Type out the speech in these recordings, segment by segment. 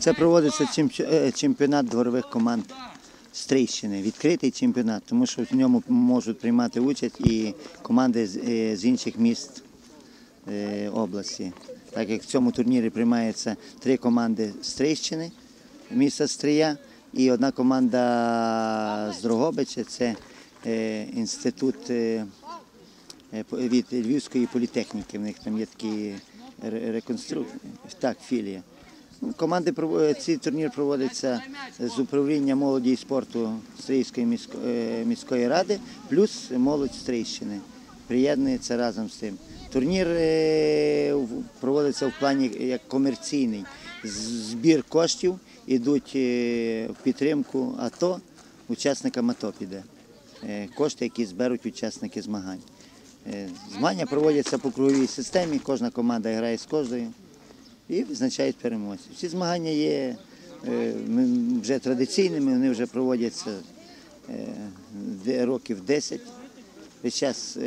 Це проводиться е, чемпіонат дворових команд Стрийщини, відкритий чемпіонат, тому що в ньому можуть приймати участь і команди з, е, інших міст е, області. Так як в цьому турнірі приймаються три команди Стрийщини, міста Стрия, і одна команда з Дрогобича, це інститут від Львівської політехніки. В них там є такі реконструкції, так, філія. Команди прово- ці турнір проводиться з управління молоді і спорту Стрийської е, міської ради, плюс молодь Стрийщини. Приєднується разом з тим. Турнір е, проводиться в плані як комерційний. Збір коштів ідуть е, в підтримку АТО, учасникам АТО піде. Е, Кошти, які зберуть учасники змагань. Е, Змагання проводяться по круговій системі, кожна команда грає з кожною і визначають переможців. Ці змагання є е, вже традиційними, вони вже проводяться е, років 10. Весь час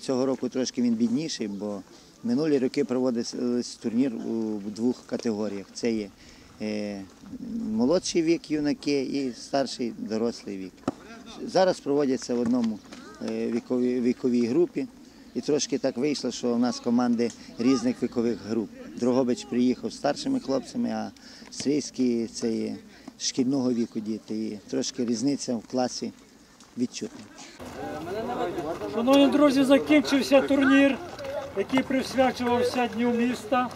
цього року трошки він бідніший, бо минулі роки проводився турнір у двох категоріях. Це є молодший вік юнаки і старший дорослий вік. Зараз проводяться в одному віковій групі. І трошки так вийшло, що у нас команди різних вікових груп. Дрогобич приїхав старшими хлопцями, а Стрийський це є шкільного віку діти. І трошки різниця в класі відчутна. Шановні друзі, закінчився турнір, який присвячувався Дню міста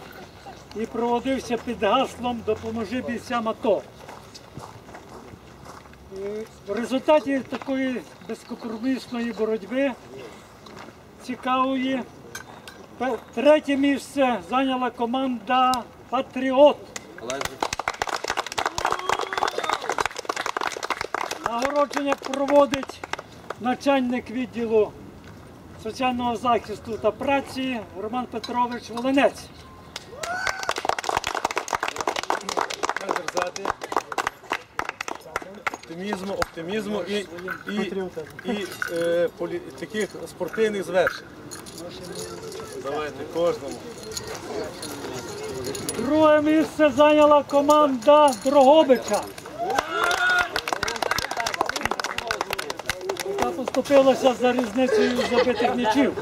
і проводився під гаслом Допоможи бійцям АТО. Е, В результаті такої безкомпромісної боротьби цікавої третє місце зайняла команда Патріот. Нагородження проводить начальник відділу соціального захисту та праці Роман Петрович Волинець. Оптимізму, оптимізму і, і, і е, полі, таких спортивних звершень. Давайте кожному. Друге місце зайняла команда Дрогобича. Яка за різницею забитих м'ячів.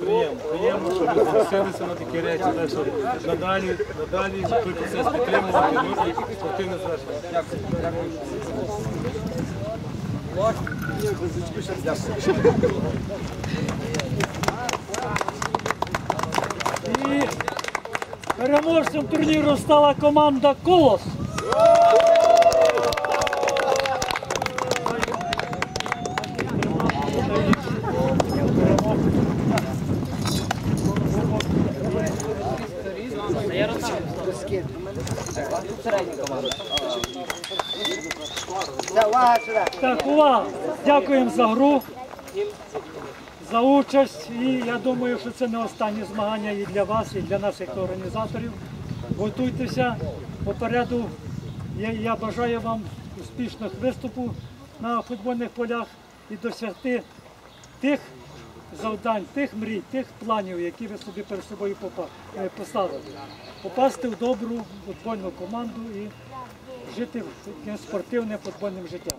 Приємно, приємно, що ви зусилися на такі речі. Так що надалі, надалі той процес підтримувати і спортивне звершення. І переможцем турніру стала команда Колос. Так, увага! Дякуємо за гру, за участь. І я думаю, що це не останні змагання і для вас, і для наших організаторів. Готуйтеся попереду. Я, я бажаю вам успішних виступів на футбольних полях і досягти тих завдань, тих мрій, тих планів, які ви собі перед собою е, поставили. Попасти в добру футбольну команду і жити таким спортивним футбольним життям.